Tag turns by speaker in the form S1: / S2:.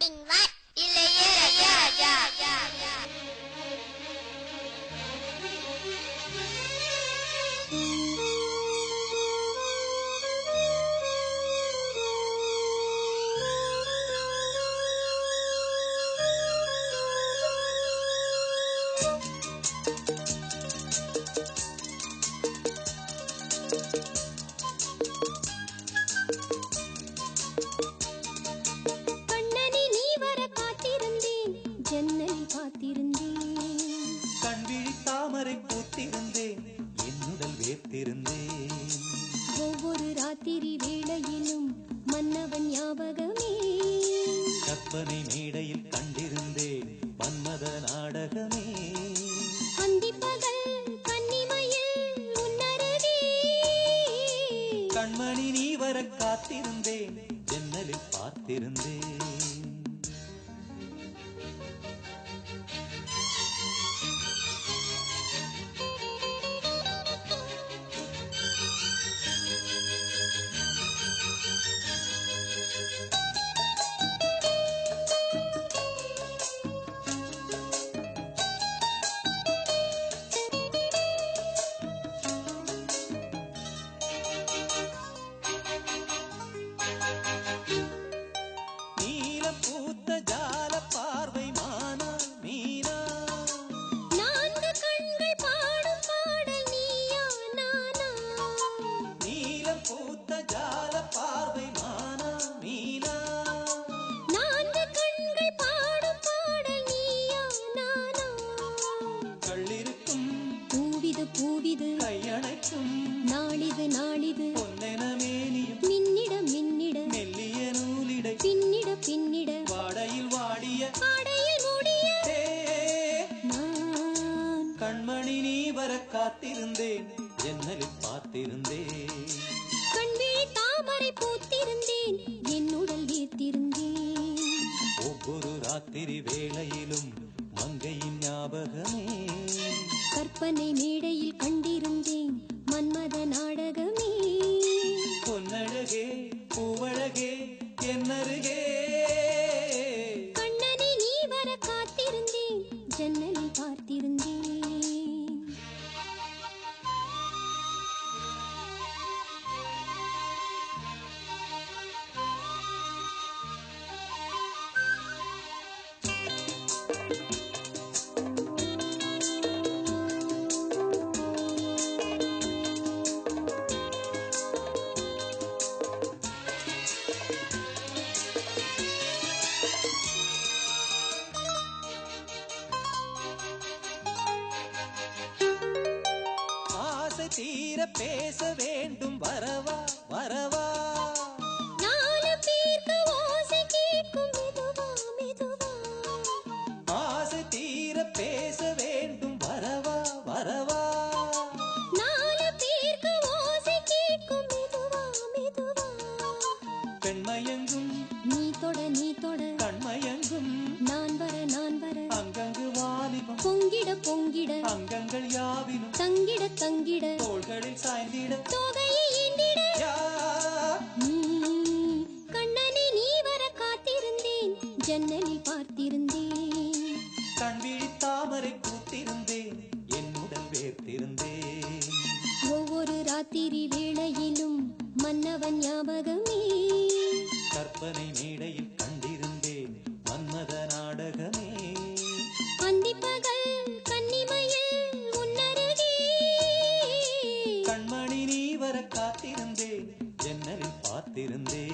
S1: 顶
S2: 来。thank you காத்திருந்தேன் ஜன்னலில் காத்திருந்தேன்.
S3: கண்விழி தாமரை பூத்திருந்தேன். என்னுடல் வேர்த்திருந்தேன்.
S2: ஒவ்வொரு ராத்திரி வேளையிலும் மன்னவன் ஞாபகமே.
S3: கற்பனை மேடையில் கண்டிருந்தேன். மன்மத நாடகமே.
S2: அந்திப்பகல் கன்னிமையில் உன்னருகே
S3: கண்மணி நீ வர காத்திருந்தேன். ஜன்னலில் பார்த்திருந்தேன்.
S2: நாளிது நாளிது.
S3: பொன்னென மேனியும்
S2: மின்னிட மின்னிட.
S3: மெல்லிய நூலிடை
S2: பின்னிட பின்னிட.
S3: வாடையில் வாடிய
S2: ஆடையில் மூடிய நான்.
S3: கண்மணி நீ வர காத்திருந்தேன் ஜன்னலில் பார்த்திருந்தேன்.
S2: கண்விழி தாமரை பூத்திருந்தேன் என்னுடல் வீர்த்திருந்தேன்
S3: ஒவ்வொரு ராத்திரி வேளையிலும் மங்கையின் ஞாபகமே.
S2: கற்பனை மேடையில் பார்த்திருந்தேன்.
S3: தீர பேச வேண்டும் வரவா வரவா. சாய்ந்திட
S2: தொகையை நீ கண்ணனை நீ வர காத்திருந்தேன். ஜன்னலில் பார்த்திருந்தேன்.
S3: கண்விழி தாமரை பூத்திருந்தேன் என்னுடன் வேர்த்திருந்தேன்.
S2: ஒவ்வொரு ராத்திரி வேளையிலும் மன்னவன் ஞாபகமே.
S3: கற்பனை மேடையில்
S2: காத்திருந்தே